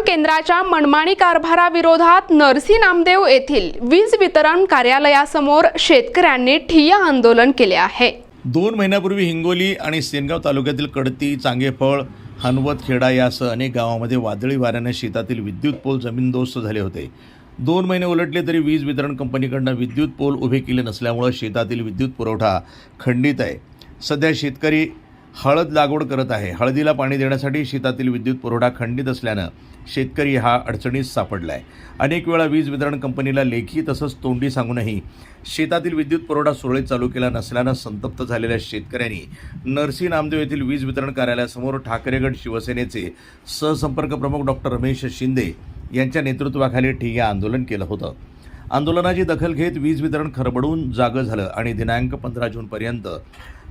केंद्राच्या मनमानी कारभाराविरोधात नरसी नामदेव येथील वीज वितरण कार्यालयासमोर शेतकऱ्यांनी ठिय्या आंदोलन केले आहे. दोन महिन्यापूर्वी हिंगोली आणि सेनगाव तालुक्यातील कडती चांगेफळ हनवत खेडा यासह अनेक गावामध्ये वादळी वाऱ्याने शेतातील विद्युत पोल जमीनदोस्त झाले होते. दोन महिने उलटले तरी वीज वितरण कंपनीकडनं विद्युत पोल उभे केले नसल्यामुळं शेतातील विद्युत पुरवठा खंडित आहे. सध्या शेतकरी हळद लागवड करत आहे. हळदीला पाणी देण्यासाठी शेतातील विद्युत पुरवठा खंडित असल्यानं शेतकरी हा अडचणीत सापडला आहे अनेक वेळा वीज वितरण कंपनीला लेखी तसंच तोंडी सांगूनही शेतातील विद्युत पुरवठा सुरळीत चालू केला नसल्यानं संतप्त झालेल्या शेतकऱ्यांनी नरसी नामदेव येथील वीज वितरण कार्यालयासमोर ठाकरेगड शिवसेनेचे सहसंपर्क प्रमुख डॉक्टर रमेश शिंदे यांच्या नेतृत्वाखाली ठिय्या आंदोलन केलं होतं. आंदोलनाची दखल घेत वीज वितरण खरबडून जागं झालं आणि दिनांक पंधरा जूनपर्यंत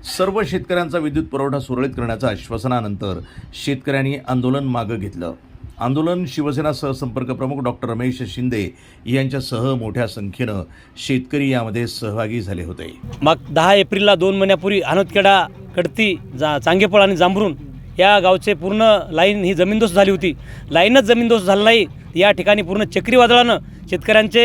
सर्व शेतकऱ्यांचा विद्युत पुरवठा सुरळीत करण्याच्या आश्वासनानंतर शेतकऱ्यांनी आंदोलन मागं घेतलं. आंदोलन शिवसेना सहसंपर्क प्रमुख डॉक्टर रमेश शिंदे यांच्यासह मोठ्या संख्येनं शेतकरी यामध्ये सहभागी झाले होते. मग दहा एप्रिलला दोन महिन्यापूर्वी आनोदखेडा कडती जा चांगेपळ आणि जांभरून या गावचे पूर्ण लाईन ही जमीनदोस्त झाली होती. लाईनच जमीनदोस्त झालं नाही. या ठिकाणी पूर्ण चक्रीवादळानं शेतकऱ्यांचे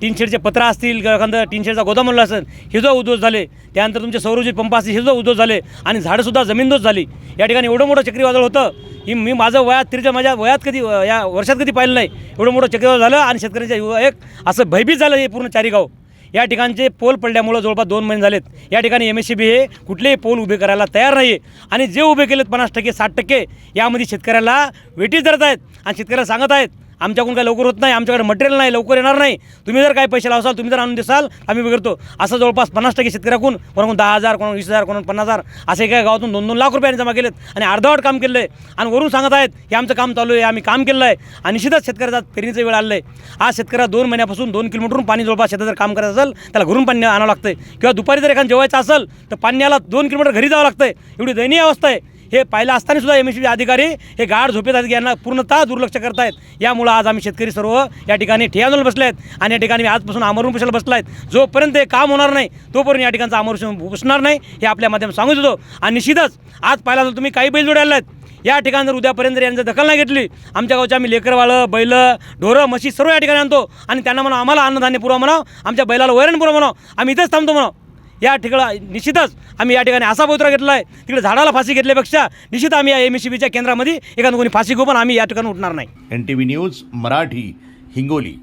टीन शेडचे पत्र असतील किंवा एखादं टीन शेडचा गोदाम म्हणलं असेल हे जो उद्ध्वस्त झाले. त्यानंतर तुमचे सौरऊर्जित पंप असतील हे जो उद्ध्वस्त झाले आणि झाडंसुद्धा जमीनदोस्त झाली. या ठिकाणी एवढं मोठं चक्रीवादळ होतं की मी माझं वयात तिरच्या माझ्या वयात कधी या वर्षात कधी पाहिलं नाही. एवढं मोठं चक्रीवादळ झालं आणि शेतकऱ्यांच्या एक असं भयभीत झालं हे पूर्ण चारी गाव या ठिकाणचे पोल पडल्यामुळं जवळपास दोन महिने झालेत. या ठिकाणी एम एस सी बी हे कुठलेही पोल उभे करायला तयार नाही आहे आणि जे उभे केलेत पन्नास टक्के साठ टक्के यामध्ये शेतकऱ्याला वेटीच धरत आहेत आणि शेतकऱ्याला सांगत आहेत आमच्याकडून काही लवकर होत नाही आमच्याकडे मटेरियल नाही लवकर येणार नाही. तुम्ही जर काही पैसे लावसाल तुम्ही जर आणून देसाल आम्ही करतो असं जवळपास पन्नास टक्के शेतकऱ्याकडून कोणाकडून दहा हजार कोणा वीस हजार कोणा पन्नास हजार असे काही गावातून दोन दोन लाख रुपयांनी जमा केलेत. आणि अर्धवट काम केलं आहे आणि वरून सांगत आहेत की आमचं काम चालू आहे आम्ही काम केलं आहे. आणि निश्चितच शेतकऱ्याचा पेरणीचं वेळ आलं आहे आज शेतकऱ्या दोन महिन्यापासून दोन किलोमीटरून पाणी जवळपास शेतात जर काम करायचं असेल त्याला घरून पाणी आणावं लागतं किंवा दुपारी जर एखादं जेवायचं असेल तर पाण्याला दोन किलोमीटर घरी जावं लागतं एवढी दयनीय अवस्था आहे. हे पाहिलं असताना सुद्धा एम एस अधिकारी हे गाढ झोपेत आहेत यांना पूर्णतः दुर्लक्ष करतायत. यामुळं आज आम्ही शेतकरी सर्व या ठिकाणी ठियानोल बसले आहेत आणि या ठिकाणी आजपासून आमरून बसायला बसला आहेत जोपर्यंत हे काम होणार नाही तोपर्यंत या ठिकाणचं आमरून बसणार नाही हे आपल्या माध्यमात सांगू इच्छितो. आणि निश्चितच आज पाहिला तर तुम्ही काही बैल आले आहेत या ठिकाणी जर उद्यापर्यंत जर यांचं दखल नाही घेतली आमच्या गावच्या आम्ही लेकरवाळं बैल ढोरं म्हशी सर्व या ठिकाणी आणतो. आणि त्यांना म्हणा आम्हाला अन्नधान्य पुरवा म्हणावं आमच्या बैलाला वैरण पुरवा म्हणावं. आम्ही इथंच थांबतो म्हणावं. या ठिकाणी निश्चितच आम्ही या ठिकाणी असा पवित्रा घेतला आहे तिकडे झाडाला फाशी घेतल्यापेक्षा निश्चित आम्ही या एम एस सी बीच्या केंद्रामध्ये एखादं कोणी फाशी घेऊ पण आम्ही या ठिकाणी उठणार नाही. N T V news Marathi Hingoli.